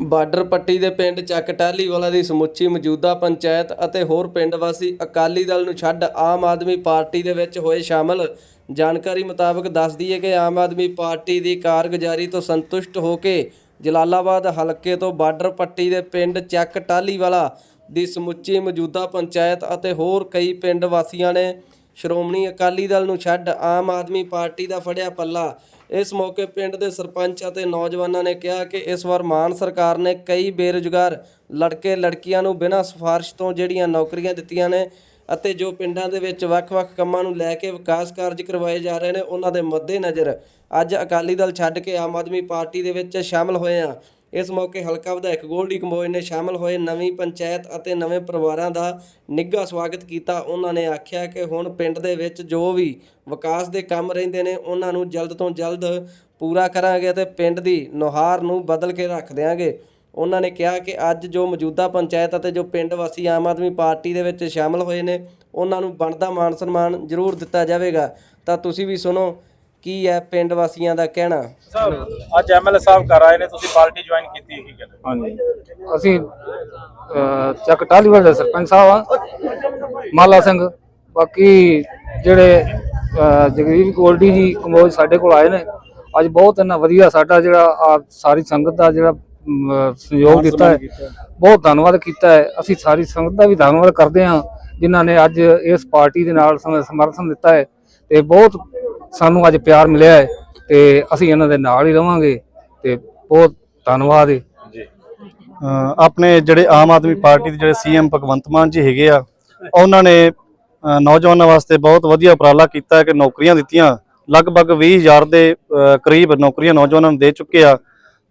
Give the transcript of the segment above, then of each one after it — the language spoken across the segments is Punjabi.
ਬਾਰਡਰ ਪੱਟੀ ਦੇ ਪਿੰਡ ਚੱਕ ਟਾਹਲੀਵਾਲਾ ਦੀ ਸਮੁੱਚੀ ਮੌਜੂਦਾ ਪੰਚਾਇਤ ਅਤੇ ਹੋਰ ਪਿੰਡ ਵਾਸੀ ਅਕਾਲੀ ਦਲ ਨੂੰ ਛੱਡ ਆਮ ਆਦਮੀ ਪਾਰਟੀ ਦੇ ਵਿੱਚ ਹੋਏ ਸ਼ਾਮਲ। ਜਾਣਕਾਰੀ ਮੁਤਾਬਕ ਦੱਸਦੀ ਹੈ ਕਿ ਆਮ ਆਦਮੀ ਪਾਰਟੀ ਦੀ ਕਾਰਗੁਜ਼ਾਰੀ ਤੋਂ ਸੰਤੁਸ਼ਟ ਹੋ ਕੇ ਜਲਾਲਾਬਾਦ ਹਲਕੇ ਤੋਂ ਬਾਰਡਰ ਪੱਟੀ ਦੇ ਪਿੰਡ ਚੱਕ ਟਾਹਲੀਵਾਲਾ ਦੀ ਸਮੁੱਚੀ ਮੌਜੂਦਾ ਪੰਚਾਇਤ ਅਤੇ ਹੋਰ ਕਈ ਪਿੰਡ ਵਾਸੀਆਂ ਨੇ ਸ਼੍ਰੋਮਣੀ ਅਕਾਲੀ ਦਲ ਨੂੰ ਛੱਡ ਆਮ ਆਦਮੀ ਪਾਰਟੀ ਦਾ ਫੜਿਆ ਪੱਲਾ। ਇਸ ਮੌਕੇ ਪਿੰਡ ਦੇ ਸਰਪੰਚ ਅਤੇ ਨੌਜਵਾਨਾਂ ਨੇ ਕਿਹਾ ਕਿ ਇਸ ਵਾਰ ਮਾਨ ਸਰਕਾਰ ਨੇ ਕਈ ਬੇਰੁਜ਼ਗਾਰ ਲੜਕੇ ਲੜਕੀਆਂ ਨੂੰ ਬਿਨਾਂ ਸਿਫਾਰਿਸ਼ ਤੋਂ ਜਿਹੜੀਆਂ ਨੌਕਰੀਆਂ ਦਿੱਤੀਆਂ ਨੇ ਅਤੇ ਜੋ ਪਿੰਡਾਂ ਦੇ ਵਿੱਚ ਵੱਖ-ਵੱਖ ਕੰਮਾਂ ਨੂੰ ਲੈ ਕੇ ਵਿਕਾਸ ਕਾਰਜ ਕਰਵਾਏ ਜਾ ਰਹੇ ਨੇ, ਉਹਨਾਂ ਦੇ ਮੱਦੇਨਜ਼ਰ ਅੱਜ ਅਕਾਲੀ ਦਲ ਛੱਡ ਕੇ ਆਮ ਆਦਮੀ ਪਾਰਟੀ ਦੇ ਵਿੱਚ ਸ਼ਾਮਲ ਹੋਏ ਆ। ਇਸ ਮੌਕੇ ਹਲਕਾ ਵਿਧਾਇਕ ਗੋਲਡੀ ਕੰਬੋਜ ਨੇ ਸ਼ਾਮਲ ਹੋਏ ਨਵੀਂ ਪੰਚਾਇਤ ਅਤੇ ਨਵੇਂ ਪਰਿਵਾਰਾਂ ਦਾ ਨਿੱਘਾ ਸਵਾਗਤ ਕੀਤਾ। ਉਹਨਾਂ ਨੇ ਆਖਿਆ ਕਿ ਹੁਣ ਪਿੰਡ ਦੇ ਵਿੱਚ ਜੋ ਵੀ ਵਿਕਾਸ ਦੇ ਕੰਮ ਰਹਿੰਦੇ ਨੇ, ਉਹਨਾਂ ਨੂੰ ਜਲਦ ਤੋਂ ਜਲਦ ਪੂਰਾ ਕਰਾਂਗੇ ਅਤੇ ਪਿੰਡ ਦੀ ਨੁਹਾਰ ਨੂੰ ਬਦਲ ਕੇ ਰੱਖ ਦਿਆਂਗੇ। ਉਹਨਾਂ ਨੇ ਕਿਹਾ ਕਿ ਅੱਜ ਜੋ ਮੌਜੂਦਾ ਪੰਚਾਇਤ ਅਤੇ ਜੋ ਪਿੰਡ ਵਾਸੀ ਆਮ ਆਦਮੀ ਪਾਰਟੀ ਦੇ ਵਿੱਚ ਸ਼ਾਮਲ ਹੋਏ ਨੇ, ਉਹਨਾਂ ਨੂੰ ਬਣਦਾ ਮਾਨ ਸਨਮਾਨ ਜ਼ਰੂਰ ਦਿੱਤਾ ਜਾਵੇਗਾ। ਤਾਂ ਤੁਸੀਂ ਵੀ ਸੁਣੋ ਕੀ ਹੈ ਪਿੰਡ ਵਾਸੀਆਂ ਦਾ ਕਹਿਣਾ? ਸਾਹਿਬ ਅੱਜ ਐਮਐਲਏ ਸਾਹਿਬ ਘਰ ਆਏ ਨੇ ਤੁਸੀਂ ਪਾਰਟੀ ਜੁਆਇਨ ਕੀਤੀ ਕੀ ਕਹਿੰਦੇ ਹਾਂਜੀ। ਅਸੀਂ ਚੱਕ ਟਾਲੀਵਾਲ ਦੇ ਸਰਪੰਚ ਸਾਹਿਬ ਆ ਮਾਲਾ ਸਿੰਘ। ਬਾਕੀ ਜਿਹੜੇ ਜਗਦੀਪ ਗੋਲਡੀ ਜੀ ਕੰਬੋਜ ਸਾਡੇ ਕੋਲ ਆਏ ਨੇ ਅੱਜ ਬਹੁਤ ਇਹਨਾਂ ਵਧੀਆ ਸਾਡਾ ਜਿਹੜਾ ਸਾਰੀ ਸੰਗਤ ਦਾ ਜਿਹੜਾ ਸਹਿਯੋਗ ਦਿੱਤਾ ਹੈ। ਬਹੁਤ ਧੰਨਵਾਦ ਕੀਤਾ ਹੈ। ਅਸੀਂ ਸਾਰੀ ਸੰਗਤ ਦਾ ਵੀ ਧੰਨਵਾਦ ਕਰਦੇ ਹਾਂ ਜਿਨ੍ਹਾਂ ਨੇ ਅੱਜ ਇਸ ਪਾਰਟੀ ਦੇ ਨਾਲ ਸਮਰਥਨ ਦਿੱਤਾ ਹੈ। ਤੇ ਬਹੁਤ ਸਾਨੂੰ ਅੱਜ ਪਿਆਰ ਮਿਲਿਆ ਹੈ ਤੇ ਅਸੀਂ ਇਹਨਾਂ ਦੇ ਨਾਲ ਹੀ ਰਵਾਂਗੇ ਤੇ ਬਹੁਤ ਧੰਨਵਾਦ ਹੈ ਆਪਣੇ ਜਿਹੜੇ ਆਮ ਆਦਮੀ ਪਾਰਟੀ ਦੇ ਜਿਹੜੇ ਸੀਐਮ ਭਗਵੰਤ ਮਾਨ ਜੀ ਹੈਗੇ ਆ ਉਹਨਾਂ ਨੇ ਨੌਜਵਾਨਾਂ ਵਾਸਤੇ ਬਹੁਤ ਵਧੀਆ ਉਪਰਾਲਾ ਕੀਤਾ ਹੈ ਕਿ ਨੌਕਰੀਆਂ ਦਿੱਤੀਆਂ। ਲਗਭਗ 20000 ਦੇ ਕਰੀਬ ਨੌਕਰੀਆਂ ਨੌਜਵਾਨਾਂ ਨੂੰ ਦੇ ਚੁੱਕੇ ਆ।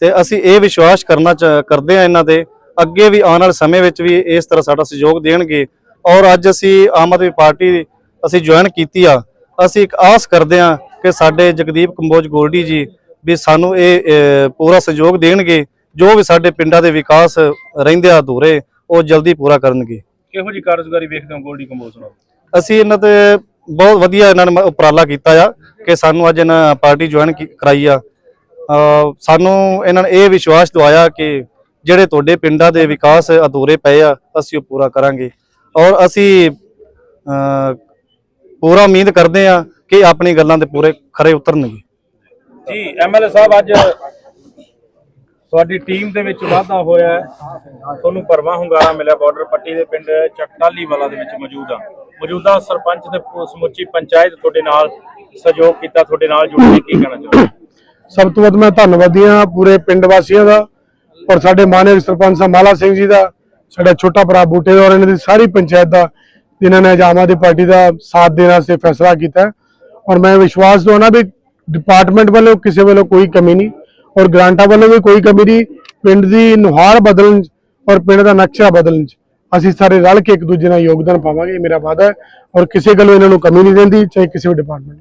ਤੇ ਅਸੀਂ ਇਹ ਵਿਸ਼ਵਾਸ ਕਰਨਾ ਚ- ਕਰਦੇ ਆ ਇਹਨਾਂ ਦੇ ਅੱਗੇ ਵੀ ਆਉਣ ਵਾਲੇ ਸਮੇਂ ਵਿੱਚ ਵੀ ਇਸ ਤਰ੍ਹਾਂ ਸਾਡਾ ਸਹਿਯੋਗ ਦੇਣਗੇ। ਔਰ ਅੱਜ ਅਸੀਂ ਆਮ ਆਦਮੀ ਪਾਰਟੀ ਅਸੀਂ ਜੁਆਇਨ ਕੀਤੀ ਆ। ਅਸੀਂ ਇੱਕ ਆਸ ਕਰਦੇ ਆ ਕਿ ਸਾਡੇ ਜਗਦੀਪ ਕੰਬੋਜ ਗੋਲਡੀ ਜੀ ਵੀ ਸਾਨੂੰ ਇਹ ਪੂਰਾ ਸਹਿਯੋਗ ਦੇਣਗੇ ਜੋ ਵੀ ਸਾਡੇ ਪਿੰਡਾਂ ਦੇ ਵਿਕਾਸ ਰਹਿੰਦੇ ਆ ਅਧੂਰੇ ਉਹ ਜਲਦੀ ਪੂਰਾ ਕਰਨਗੇ। ਕਿਹੋ ਜੀ ਕਾਰਜਕਾਰੀ ਵੇਖਦੇ ਹੋ ਗੋਲਡੀ ਕੰਬੋਜ ਨਾਲ? ਅਸੀਂ ਇਹਨਾਂ ਤੇ ਬਹੁਤ ਵਧੀਆ ਇਹਨਾਂ ਨੇ ਉਪਰਾਲਾ ਕੀਤਾ ਆ ਕਿ ਸਾਨੂੰ ਅੱਜ ਇਹਨਾਂ ਪਾਰਟੀ ਜੁਆਇਨ ਕਰਾਈ ਆ। ਸਾਨੂੰ ਇਹਨਾਂ ਨੇ ਇਹ ਵਿਸ਼ਵਾਸ ਦਵਾਇਆ ਕਿ ਜਿਹੜੇ ਤੁਹਾਡੇ ਪਿੰਡਾਂ ਦੇ ਵਿਕਾਸ ਅਧੂਰੇ ਪਏ ਆ ਅਸੀਂ ਉਹ ਪੂਰਾ ਕਰਾਂਗੇ। ਔਰ ਅਸੀਂ ਪੂਰਾ ਉਮੀਦ ਕਰਦੇ ਆ ਕਿ ਆਪਣੀ ਗੱਲਾਂ ਦੇ ਪੂਰੇ ਖਰੇ ਉਤਰਨਗੇ। ਜੀ ਐਮਐਲਏ ਸਾਹਿਬ ਅੱਜ ਤੁਹਾਡੀ ਟੀਮ ਦੇ ਵਿੱਚ ਵਾਧਾ ਹੋਇਆ ਹੈ। ਤੁਹਾਨੂੰ ਭਰਵਾਂ ਹੁੰਗਾਰਾ ਮਿਲਿਆ। ਬਾਰਡਰ ਪੱਟੀ ਦੇ ਪਿੰਡ ਚੱਕਟਾਲੀ ਵਾਲਾ ਦੇ ਵਿੱਚ ਮੌਜੂਦ ਆ। ਮੌਜੂਦਾ ਸਰਪੰਚ ਤੇ ਸਮੁੱਚੀ ਪੰਚਾਇਤ ਤੁਹਾਡੇ ਨਾਲ ਸਹਿਯੋਗ ਕੀਤਾ ਤੁਹਾਡੇ ਨਾਲ ਜੁੜ ਕੇ ਕੀ ਕਹਿਣਾ ਚਾਹੁੰਦੇ ਸਭ ਤੋਂ ਵੱਧ ਮੈਂ ਧੰਨਵਾਦੀ ਹਾਂ ਪੂਰੇ ਪਿੰਡ ਵਾਸੀਆਂ ਦਾ ਔਰ ਸਾਡੇ ਮਾਨਯੋਗ ਸਰਪੰਚ ਸਾਹਿਬ ਮਾਲਾ ਸਿੰਘ ਜੀ ਦਾ ਸਾਡਾ ਛੋਟਾ ਭਰਾ ਬੂਟੇ ਦਾ ਔਰ ਇਹਨਾਂ ਦੀ ਸਾਰੀ ਪੰਚਾਇਤ ਦਾ ਜਿਨ੍ਹਾਂ ਨੇ ਅੱਜ ਆਮ ਆਦਮੀ ਪਾਰਟੀ ਦਾ ਸਾਥ ਦੇਣ ਵਾਸਤੇ ਫੈਸਲਾ ਕੀਤਾ ਔਰ ਮੈਂ ਵਿਸ਼ਵਾਸ ਦਵਾਉਣਾ ਵੀ ਡਿਪਾਰਟਮੈਂਟ ਵੱਲੋਂ ਕਿਸੇ ਵੱਲੋਂ ਕੋਈ ਕਮੀ ਨਹੀਂ ਔਰ ਗ੍ਰਾਂਟਾਂ ਵੱਲੋਂ ਵੀ ਕੋਈ ਕਮੀ ਨਹੀਂ। ਪਿੰਡ ਦੀ ਨੁਹਾਰ ਬਦਲਣ 'ਚ ਔਰ ਪਿੰਡ ਦਾ ਨਕਸ਼ਾ ਬਦਲਣ 'ਚ ਅਸੀਂ ਸਾਰੇ ਰਲ ਕੇ ਇੱਕ ਦੂਜੇ ਨਾਲ ਯੋਗਦਾਨ ਪਾਵਾਂਗੇ, ਇਹ ਮੇਰਾ ਵਾਅਦਾ ਹੈ। ਔਰ ਕਿਸੇ ਗੱਲੋਂ ਇਹਨਾਂ ਨੂੰ ਕਮੀ ਨਹੀਂ ਦਿੰਦੀ ਚਾਹੇ ਕਿਸੇ ਵੀ ਡਿਪਾਰਟਮੈਂਟ